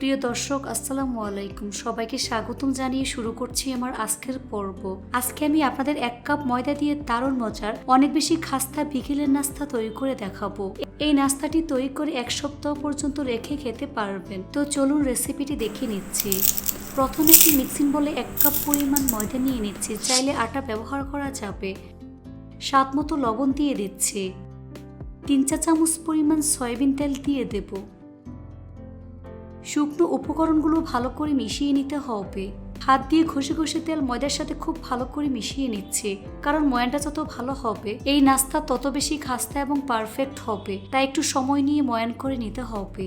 প্রিয় দর্শক, আসসালামু আলাইকুম। সবাইকে স্বাগতম জানিয়ে শুরু করছি আমার আজকের পর্ব। আজকে আমি আপনাদের এক কাপ ময়দা দিয়ে দারুণ মজার, অনেক বেশি খাস্তা বিকেলের নাস্তা তৈরি করে দেখাবো। এই নাস্তাটি তৈরি করে এক সপ্তাহ পর্যন্ত রেখে খেতে পারবেন। তো চলুন রেসিপিটি দেখে নিচ্ছি। প্রথমে একটি মিক্সিং বলে এক কাপ পরিমাণ ময়দা নিয়ে নিচ্ছি, চাইলে আটা ব্যবহার করা যাবে। স্বাদ মতো লবণ দিয়ে দিচ্ছি। তিন চা চামচ পরিমাণ সয়াবিন তেল দিয়ে দেবো। শুকনো উপকরণগুলো ভালো করে মিশিয়ে নিতে হবে। হাত দিয়ে ঘষে ঘষে তেল ময়দার সাথে খুব ভালো করে মিশিয়ে নিচ্ছে, কারণ ময়ানটা যত ভালো হবে, এই নাস্তা তত বেশি খাস্তা এবং পারফেক্ট হবে, তাই একটু সময় নিয়ে ময়ান করে নিতে হবে।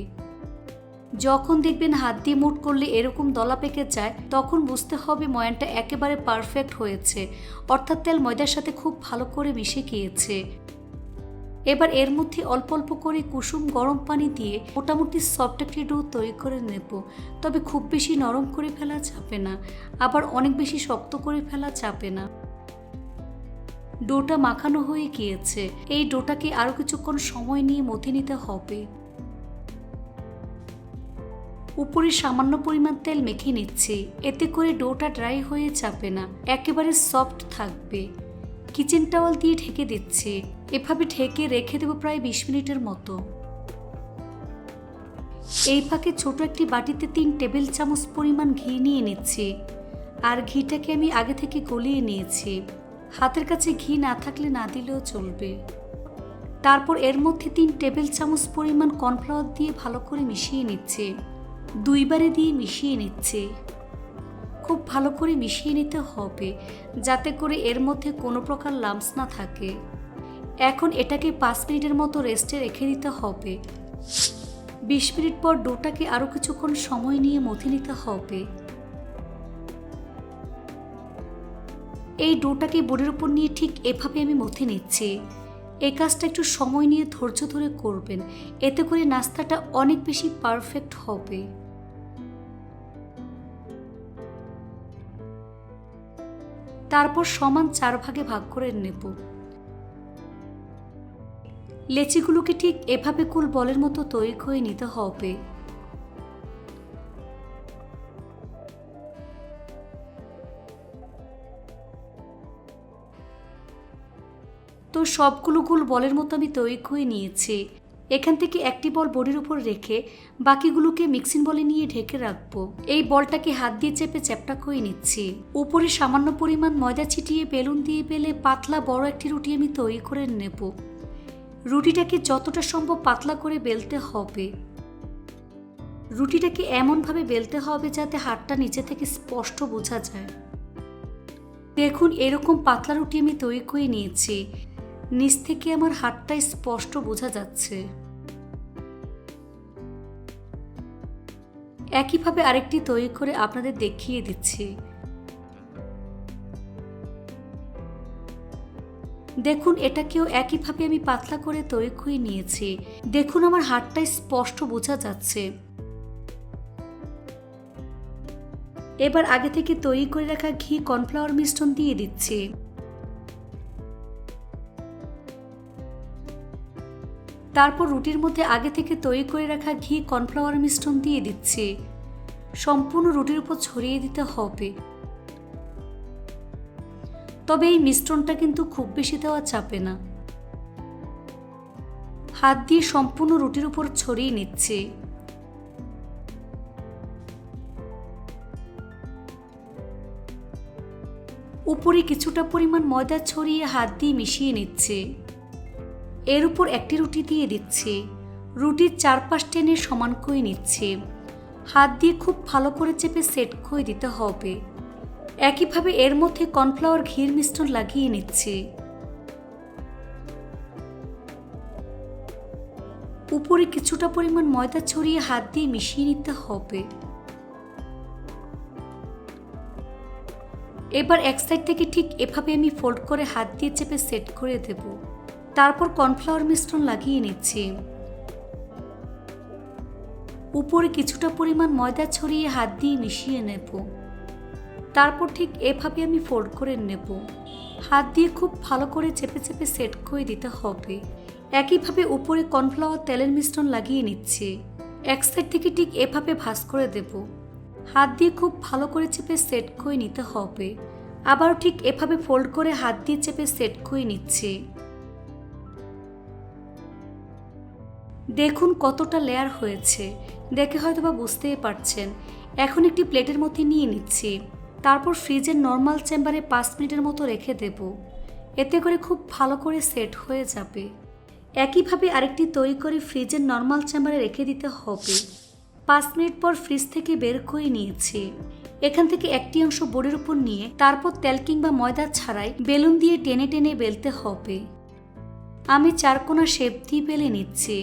যখন দেখবেন হাত দিয়ে মুট করলে এরকম দলা পেকে যায়, তখন বুঝতে হবে ময়ানটা একেবারে পারফেক্ট হয়েছে, অর্থাৎ তেল ময়দার সাথে খুব ভালো করে মিশে গিয়েছে। এবার এর মধ্যে অল্প অল্প করে কুসুম গরম পানি দিয়ে মোটামুটি সফট একটি ডো তৈরি করে নেব। তবে খুব বেশি নরম করে ফেলা যাবে না, আবার অনেক বেশি শক্ত করে ফেলা যাবে না। ডোটা মাখানো হয়ে গিয়েছে। এই ডোটাকে আরও কিছুক্ষণ সময় নিয়ে মথে নিতে হবে। উপরে সামান্য পরিমাণ তেল মেখে নিচ্ছি। এতে করে ডোটা ড্রাই হয়ে যাবে না, একেবারে সফট থাকবে। কিচেন টাওয়াল দিয়ে ঢেকে দিচ্ছি। এভাবে ঢেকে রেখে দেবো প্রায় বিশ মিনিটের মতো। এই ফাঁকে ছোট একটি বাটিতে তিন টেবিল চামচ পরিমাণ ঘি নিয়ে নিচ্ছি। আর ঘিটাকে আমি আগে থেকে গলিয়ে নিয়েছি। হাতের কাছে ঘি না থাকলে না দিলেও চলবে। তারপর এর মধ্যে তিন টেবিল চামচ পরিমাণ কর্নফ্লাওয়ার দিয়ে ভালো করে মিশিয়ে নিচ্ছে। দুইবারে দিয়ে মিশিয়ে নিচ্ছে। খুব ভালো করে মিশিয়ে নিতে হবে, যাতে করে এর মধ্যে কোনো প্রকার লাম্পস না থাকে। এখন এটাকে পাঁচ মিনিটের মতো রেস্টে রেখে দিতে হবে। বিশ মিনিট পর ডোটাকে আরও কিছুক্ষণ সময় নিয়ে মথে নিতে হবে। এই ডোটাকে বোর্ডের উপর নিয়ে ঠিক এভাবে আমি মথে নিচ্ছি। এই কাজটা একটু সময় নিয়ে ধৈর্য ধরে করবেন। এতে করে নাস্তাটা অনেক বেশি পারফেক্ট হবে। তারপর সমান চার ভাগে ভাগ করে নেব। লেচিগুলোকে ঠিক এভাবে কুল বলের মতো তৈরি করে নিতে হবে। তো সবগুলো গুল বলের মতো আমি তৈরি করে নিয়েছি। এখান থেকে একটি বল বডির উপর রেখে বাকিগুলোকে মিক্সিং বলে নিয়ে ঢেকে রাখব। এই বলটাকে হাত দিয়ে চেপে চ্যাপটা করে নিচ্ছি। উপরে সামান্য পরিমাণ ময়দা ছিটিয়ে বেলুন দিয়ে বেলে পাতলা বড় একটি রুটি আমি তৈরি করে নেব। রুটিটাকে যতটা সম্ভব পাতলা করে বেলতে হবে। রুটিটাকে এমনভাবে বেলতে হবে যাতে হাতটা নিচে থেকে স্পষ্ট বোঝা যায়। দেখুন, এরকম পাতলা রুটি আমি তৈরি করে নিয়েছি। নিচ থেকে আমার হাতটা স্পষ্ট বোঝা যাচ্ছে। একইভাবে আরেকটি তৈরি করে আপনাদের দেখিয়ে দিচ্ছি। দেখুন, এটাকেও একইভাবে আমি পাতলা করে তৈরি করে নিয়েছি। দেখুন, আমার হাতটা স্পষ্ট বোঝা যাচ্ছে। এবার আগে থেকে তৈরি করে রাখা ঘি কর্নফ্লাওয়ার মিশ্রণ দিয়ে দিচ্ছি। তারপর রুটির মধ্যে আগে থেকে তৈরি করে রাখা ঘি কর্নফ্লাওয়ার মিশ্রণ দিয়ে দিচ্ছি। সম্পূর্ণ রুটির উপর ছড়িয়ে দিতে হবে। তবে এই মিশ্রণটা কিন্তু খুব বেশি দেওয়া চাপে না। হাত দিয়ে সম্পূর্ণ রুটির উপর ছড়িয়ে নিচ্ছে। উপরে কিছুটা পরিমাণ ময়দা ছড়িয়ে হাত দিয়ে মিশিয়ে নিচ্ছে। এর উপর একটি রুটি দিয়ে দিচ্ছে। রুটির চারপাশ টেনে সমান করে নিচ্ছে। হাত দিয়ে খুব ভালো করে চেপে সেট করে দিতে হবে। একইভাবে এর মধ্যে কর্নফ্লাওয়ার ঘির মিশ্রণ লাগিয়ে নিচ্ছে। উপরে কিছুটা পরিমাণ ময়দা ছড়িয়ে হাত দিয়ে মিশিয়ে নিতে হবে। এবার এক সাইড থেকে ঠিক এভাবে আমি ফোল্ড করে হাত দিয়ে চেপে সেট করে দেব। তারপর কর্নফ্লাওয়ার মিশ্রণ লাগিয়ে নিচ্ছি। উপরে কিছুটা পরিমাণ ময়দা ছড়িয়ে হাত দিয়ে মিশিয়ে নেব। তারপর ঠিক এভাবে আমি ফোল্ড করে নেব। হাত দিয়ে খুব ভালো করে চেপে চেপে সেট করে দিতে হবে। একইভাবে উপরে কর্নফ্লাওয়ার তেলের মিশ্রণ লাগিয়ে নিচ্ছে। এক সাইড থেকে ঠিক এভাবে ভাঁজ করে দেব। হাত দিয়ে খুব ভালো করে চেপে সেট করে নিতে হবে। আবারও ঠিক এভাবে ফোল্ড করে হাত দিয়ে চেপে সেট করে নিচ্ছি। দেখুন কতটা লেয়ার হয়েছে। দেখে হয়তো বা বুঝতেই পারছেন। এখন একটি প্লেটের মধ্যে নিয়ে নিচ্ছি। তারপর ফ্রিজের নর্মাল চেম্বারে পাঁচ মিনিটের মতো রেখে দেব। এতে করে খুব ভালো করে সেট হয়ে যাবে। একইভাবে আরেকটি তৈরি করে ফ্রিজের নর্মাল চেম্বারে রেখে দিতে হবে। পাঁচ মিনিট পর ফ্রিজ থেকে বের করে নিয়েছি। এখান থেকে একটি অংশ বোর্ডের উপর নিয়ে তারপর তেল কিংবা ময়দা ছাড়াই বেলুন দিয়ে টেনে টেনে বেলতে হবে। আমি চারকোনা শেপ দিয়ে বেলে নিচ্ছি।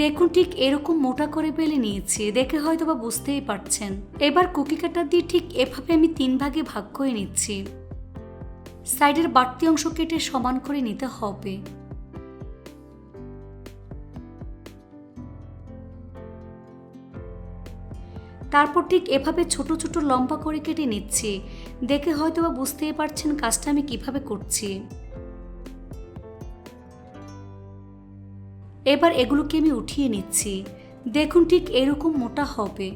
দেখুন ঠিক এরকম মোটা করে বেলে নিয়েছি, দেখে হয়তো বা বুঝতেই পারছেন। এবার কুকি কাটার দিয়ে ঠিক এভাবে আমি তিন ভাগে ভাগ করে নিচ্ছি। সাইডের বাড়তি অংশ কেটে সমান করে নিতে হবে। তারপর ঠিক এভাবে ছোট ছোট লম্বা করে কেটে নিচ্ছি, দেখে হয়তো বা বুঝতেই পারছেন কাজটা আমি কীভাবে করছি। এবার এগুলোকে আমি উঠিয়ে নিচ্ছি। দেখুন ঠিক এরকম মোটা হবে।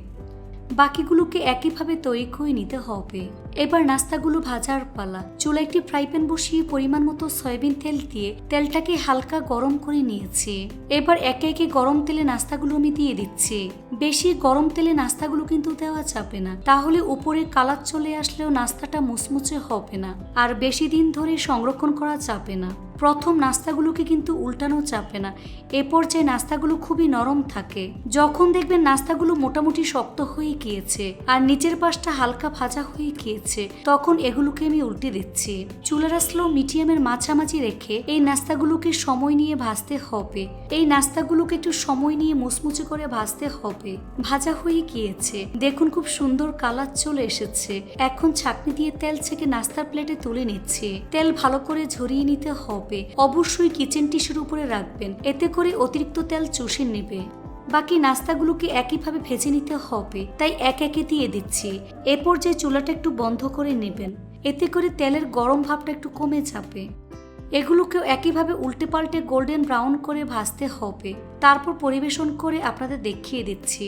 বাকিগুলোকে একইভাবে তৈরি করে নিতে হবে। এবার নাস্তাগুলো ভাজার পালা। চুলা একটি ফ্রাই প্যান বসিয়ে পরিমাণ মতো সয়াবিন তেল দিয়ে তেলটাকে হালকা গরম করে নিয়েছি। এবার একে একে গরম তেলে নাস্তাগুলো আমি দিয়ে দিচ্ছি। বেশি গরম তেলে নাস্তাগুলো কিন্তু দেওয়া যাবে না। তাহলে উপরে কালার চলে আসলেও নাস্তাটা মুচমুচে হবে না। আর বেশি দিন ধরে সংরক্ষণ করা যাবে না। প্রথম নাস্তাগুলোকে কিন্তু উল্টানো যাবে না। এ পর্যায়ে নাস্তাগুলো খুবই নরম থাকে। যখন দেখবেন নাস্তাগুলো মোটামুটি শক্ত হয়ে গিয়েছে আর নিচের পাশটা হালকা ভাজা হয়ে গিয়েছে তখন এগুলোকে আমি উল্টে দিচ্ছি। চুলার স্লো মিডিয়ামের মাঝামাঝি রেখে এই নাস্তাগুলোকে সময় নিয়ে ভাজতে হবে। এই নাস্তাগুলোকে একটু সময় নিয়ে মুচমুচে করে ভাজতে হবে। ভাজা হয়ে গিয়েছে। দেখুন খুব সুন্দর কালার চলে এসেছে। এখন ছাকনি দিয়ে তেল ছেঁকে নাস্তার প্লেটে তুলে নিচ্ছে। তেল ভালো করে ঝরিয়ে নিতে হবে। অবশ্যই কিচেন টিস্যুর উপরে রাখবেন। এতে করে অতিরিক্ত তেল চুষে নেবে। বাকি নাস্তাগুলোকে একইভাবে ভেজে নিতে হবে। তাই এক একে দিয়ে দিচ্ছি। এরপর যে চুলাটা একটু বন্ধ করে নেবেন, এতে করে তেলের গরম ভাবটা একটু কমে যাবে। এগুলোকেও একইভাবে উল্টে পাল্টে গোল্ডেন ব্রাউন করে ভাজতে হবে। তারপর পরিবেশন করে আপনাদের দেখিয়ে দিচ্ছি।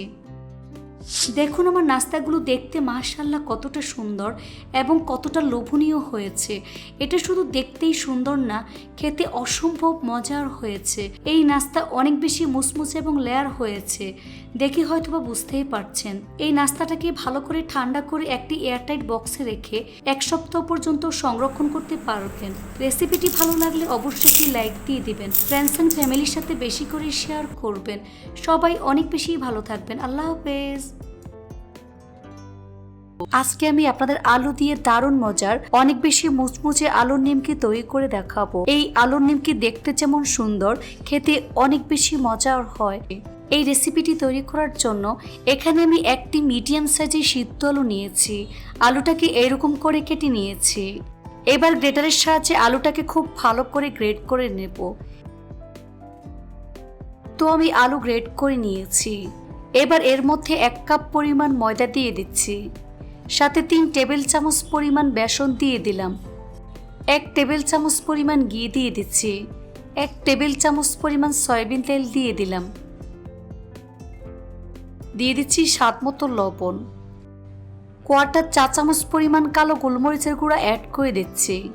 দেখুন আমার নাস্তাগুলো দেখতে মাশাল্লাহ কতটা সুন্দর এবং কতটা লোভনীয় হয়েছে। এটা শুধু দেখতেই সুন্দর না, খেতে অসম্ভব মজার হয়েছে। এই নাস্তা অনেক বেশি মুসমুসে এবং লেয়ার হয়েছে। দেখে হয়তো বা বুঝতেই পারছেন। এই নাস্তাটাকে ভালো করে ঠান্ডা করে একটি এয়ারটাইট বক্সে রেখে এক সপ্তাহ পর্যন্ত সংরক্ষণ করতে পারবেন। রেসিপিটি ভালো লাগলে অবশ্যই একটি লাইক দিয়ে দিবেন। ফ্রেন্ডস অ্যান্ড ফ্যামিলির সাথে বেশি করে শেয়ার করবেন। সবাই অনেক বেশি ভালো থাকবেন। আল্লাহ হাফেজ। আজকে আমি আপনাদের আলু দিয়ে দারুণ মজার, অনেক বেশি মুচমুচে আলুর নিমকি তৈরি করে দেখাবো। এই আলুর নিমকি দেখতে যেমন সুন্দর, খেতে অনেক বেশি মজার হয়। এই রেসিপিটি তৈরি করার জন্য এখানে আমি একটি মিডিয়াম সাইজের সিদ্ধ আলু নিয়েছি। আলুটাকে এরকম করে কেটে নিয়েছি। এবার গ্রেটারের সাহায্যে আলুটাকে খুব ভালো করে গ্রেড করে নেব। তো আমি আলু গ্রেড করে নিয়েছি। এবার এর মধ্যে এক কাপ পরিমাণ ময়দা দিয়ে দিচ্ছি। সাথে তিন টেবিল চামচ পরিমাণ বেসন দিয়ে দিলাম। এক টেবিল চামচ পরিমাণ ঘি দিয়ে দিচ্ছি। এক টেবিল চামচ পরিমাণ সয়াবিন তেল দিয়ে দিলাম। দিয়ে দিচ্ছি স্বাদ মতো লবণ। কোয়াটার চা চামচ পরিমাণ কালো গোলমরিচের গুঁড়া অ্যাড করে দিচ্ছি।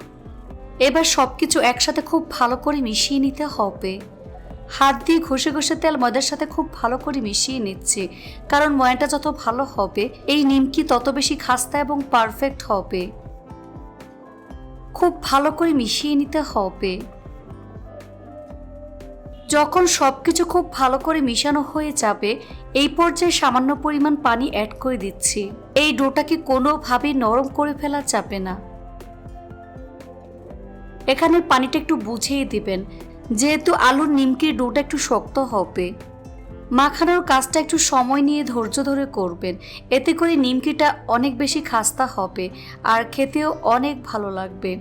এবার সব কিছু একসাথে খুব ভালো করে মিশিয়ে নিতে হবে। হাত দিয়ে ঘষে ঘষে তেল ময়দার সাথে খুব ভালো করে মিশিয়ে নিচ্ছি। কারণ ময়দাটা যত ভালো হবে, এই নিমকি তত বেশি খাস্তা এবং পারফেক্ট হবে। খুব ভালো করে মিশিয়ে নিতে হবে। যখন সব কিছু খুব ভালো করে মিশানো হয়ে যাবে, এই পর্যায়ে সামান্য পরিমাণ পানি অ্যাড করে দিচ্ছি। এই ডোটাকে কোনোভাবে নরম করে ফেলা যাবে না। এখানে পানিটা একটু বুঝিয়ে দিবেন। যেহেতু আলুর নিমকির ডোটা একটু শক্ত হবে। মাখানোর কাজটা একটু সময় নিয়ে ধৈর্য ধরে করবেন। এতে করে নিমকিটা অনেক বেশি খাস্তা হবে আর খেতেও অনেক ভালো লাগবে।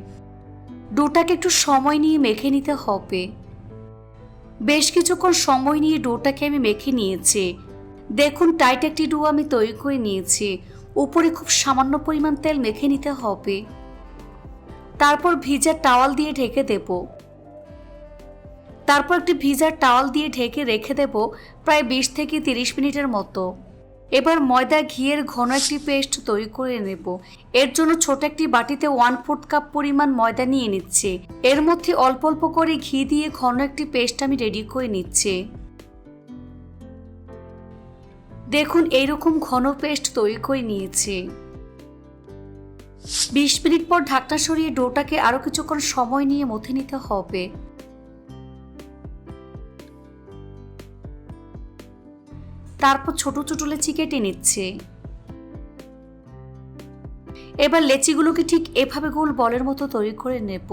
ডোটাকে একটু সময় নিয়ে মেখে নিতে হবে। বেশ কিছুক্ষণ সময় নিয়ে ডোটাকে আমি মেখে নিয়েছি। দেখুন টাইট একটি ডো আমি তৈরি করে নিয়েছি। উপরে খুব সামান্য পরিমাণ তেল মেখে নিতে হবে। তারপর ভিজা টাওয়াল দিয়ে ঢেকে দেবো। তারপর একটি ভিজার টাওয়াল দিয়ে ঢেকে রেখে দেব প্রায় বিশ থেকে তিরিশ মিনিটের মতো। এবার ময়দা, ঘিয়ের ঘন একটি পেস্ট তৈরি করে নেব। এর জন্য ছোট একটি বাটিতে ওয়ান ফোর্থ কাপ পরিমাণ ময়দা নিয়ে নিচ্ছে। এর মধ্যে অল্প অল্প করে ঘি দিয়ে ঘন একটি পেস্ট আমি রেডি করে নিচ্ছি। দেখুন, এইরকম ঘন পেস্ট তৈরি করে নিয়েছি। বিশ মিনিট পর ঢাকনা সরিয়ে ডোটাকে আরও কিছুক্ষণ সময় নিয়ে মথে নিতে হবে। তারপর ছোট ছোট লেচি কেটে নিচ্ছে। এবার লেচিগুলোকে ঠিক এভাবে গোল বলের মতো তৈরি করে নেব।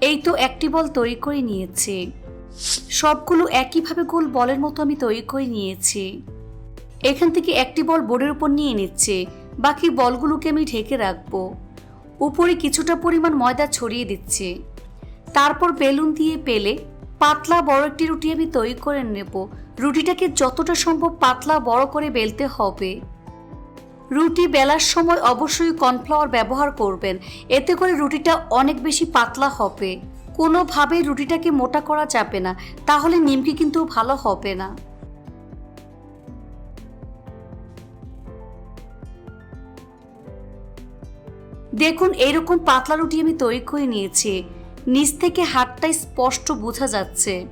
এই তো একটি বল তৈরি করে নিয়েছে। সবগুলো একইভাবে গোল বলের মতো আমি তৈরি করে নিয়েছি। এখান থেকে একটি বল বোর্ডের উপর নিয়ে নিচ্ছে। বাকি বলগুলোকে আমি ঢেকে রাখব। উপরে কিছুটা পরিমাণ ময়দা ছড়িয়ে দিচ্ছে। তারপর বেলুন দিয়ে পেলে পাতলা বড় একটি রুটি আমি তৈরি করে নেব। রুটিটাকে যতটা সম্ভব পাতলা বড় করে বেলতে হবে। রুটি বেলার সময় অবশ্যই কর্নফ্লাওয়ার ব্যবহার করবেন। এতে করে রুটিটা অনেক বেশি পাতলা হবে। কোনোভাবে রুটিটাকে মোটা করা যাবে না, তাহলে নিমকি কিন্তু ভালো হবে না। দেখুন এইরকম পাতলা রুটি আমি তৈরি করে নিয়েছি। নিচ থেকে হাতটা স্পষ্ট বোঝা যাচ্ছে।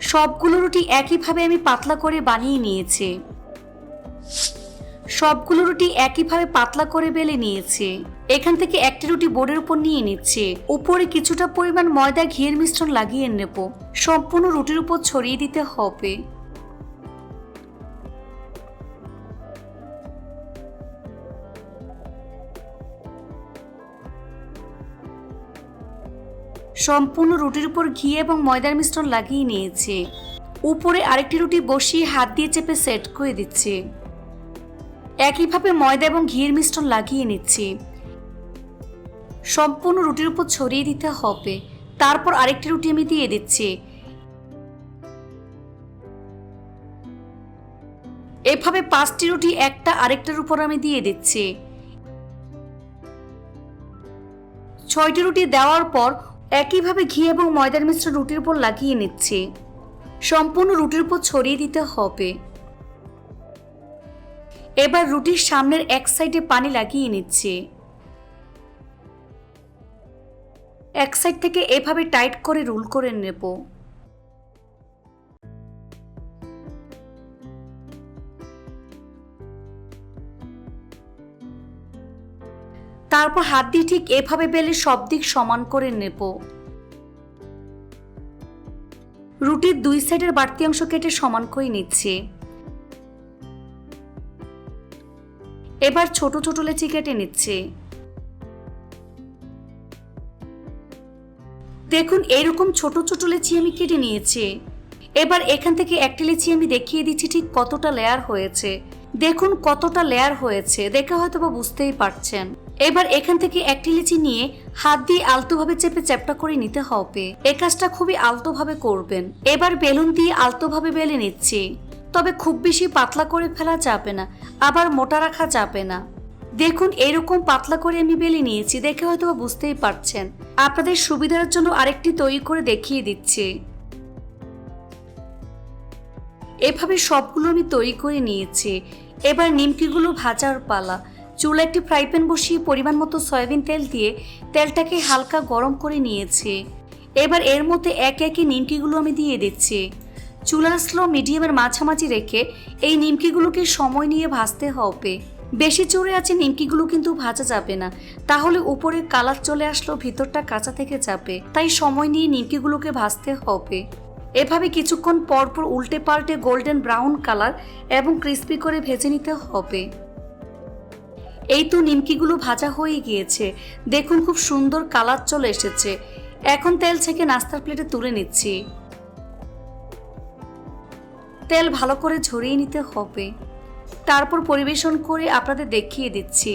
সবগুলো রুটি একইভাবে আমি পাতলা করে বানিয়ে নিয়েছি। সবগুলো রুটি একইভাবে পাতলা করে বেলে নিয়েছে। এখান থেকে একটি রুটি বোর্ডের উপর নিয়ে নিচ্ছে। উপরে কিছুটা পরিমাণ ময়দা, ঘিয়ের মিশ্রণ লাগিয়ে নেব। সম্পূর্ণ রুটির উপর ছড়িয়ে দিতে হবে। সম্পূর্ণ রুটির উপর ঘি এবং ময়দার মিশ্রণ লাগিয়ে নিয়েছে। উপরে আরেকটি রুটি বসিয়ে হাত দিয়ে চেপে সেট করে দিচ্ছে। একইভাবে ময়দা এবং ঘিয়ের মিশ্রণ লাগিয়ে নিচ্ছি। সম্পূর্ণ রুটির উপর ছড়িয়ে দিতে হবে। তারপর আরেকটি রুটি আমি দিয়ে দিচ্ছি। এভাবে পাঁচটি রুটি একটা আরেকটার উপর আমি দিয়ে দিচ্ছি। ছয়টি রুটি দেওয়ার পর একইভাবে ঘি এবং ময়দার মিশ্রণ রুটির উপর লাগিয়ে নিচ্ছি। সম্পূর্ণ রুটির উপর ছড়িয়ে দিতে হবে। এবার রুটির সামনের এক সাইডে পানি লাগিয়ে নিচ্ছে। এক সাইড থেকে এভাবে টাইট করে রোল করে নেব। তারপর হাত দিয়ে ঠিক এভাবে বেলে সব দিক সমান করে নেব। রুটির দুই সাইডের বাড়তি অংশ কেটে সমান করে নিচ্ছি। এবার ছোট ছোট লেচি কেটে নিচ্ছে। দেখুন, এরকম ছোট ছোট লেচি আমি কেটে নিয়েছি। এবার এখান থেকে একটি লেচি আমি দেখিয়ে দিচ্ছি ঠিক কতটা লেয়ার হয়েছে। দেখুন কতটা লেয়ার হয়েছে। দেখে হয়তো বা বুঝতেই পারছেন। এবার এখান থেকে একটি লিচি নিয়ে হাত দিয়ে আলতোভাবে চেপে চ্যাপটা করে নিতে হবে। এ কাজটা খুবই আলতোভাবে করবেন। এবার বেলুন দিয়ে আলতোভাবে বেলে নিচ্ছি। তবে খুব বেশি পাতলা করে ফেলা যাবে না, আবার মোটা রাখা যাবে না। দেখুন, এরকম পাতলা করে আমি বেলে নিয়েছি, দেখে হয়তো বুঝতেই পারছেন। আপনাদের সুবিধার জন্য আরেকটি তৈরি করে দেখিয়ে দিচ্ছি। এভাবে সবগুলো আমি তৈরি করে নিয়েছি। এবার নিমকিগুলো ভাজার পালা। চুলা একটি ফ্রাই প্যান বসিয়ে পরিমাণ মতো সয়াবিন তেল দিয়ে তেলটাকে হালকা গরম করে নিয়েছে। এবার এর মধ্যে একে একে নিমকিগুলো আমি দিয়ে দিচ্ছি। চুলার স্লো মিডিয়ামের মাঝামাঝি রেখে এই নিমকিগুলোকে সময় নিয়ে ভাজতে হবে। বেশি চড়ে আছে নিমকিগুলো কিন্তু ভাজা যাবে না। তাহলে উপরে কালার চলে আসলো, ভিতরটা কাঁচা থেকে যাবে। তাই সময় নিয়ে নিমকিগুলোকে ভাজতে হবে। এভাবে কিছুক্ষণ পরপর উল্টে পাল্টে গোল্ডেন ব্রাউন কালার এবং ক্রিস্পি করে ভেজে নিতে হবে। এই তো নিমকিগুলো ভাজা হয়ে গিয়েছে। দেখুন খুব সুন্দর কালার চলে এসেছে। এখন তেল ছেঁকে নাস্তার প্লেটে তুলে নিচ্ছি। তেল ভালো করে ঝরিয়ে নিতে হবে। তারপর পরিবেশন করে আপনাদের দেখিয়ে দিচ্ছি।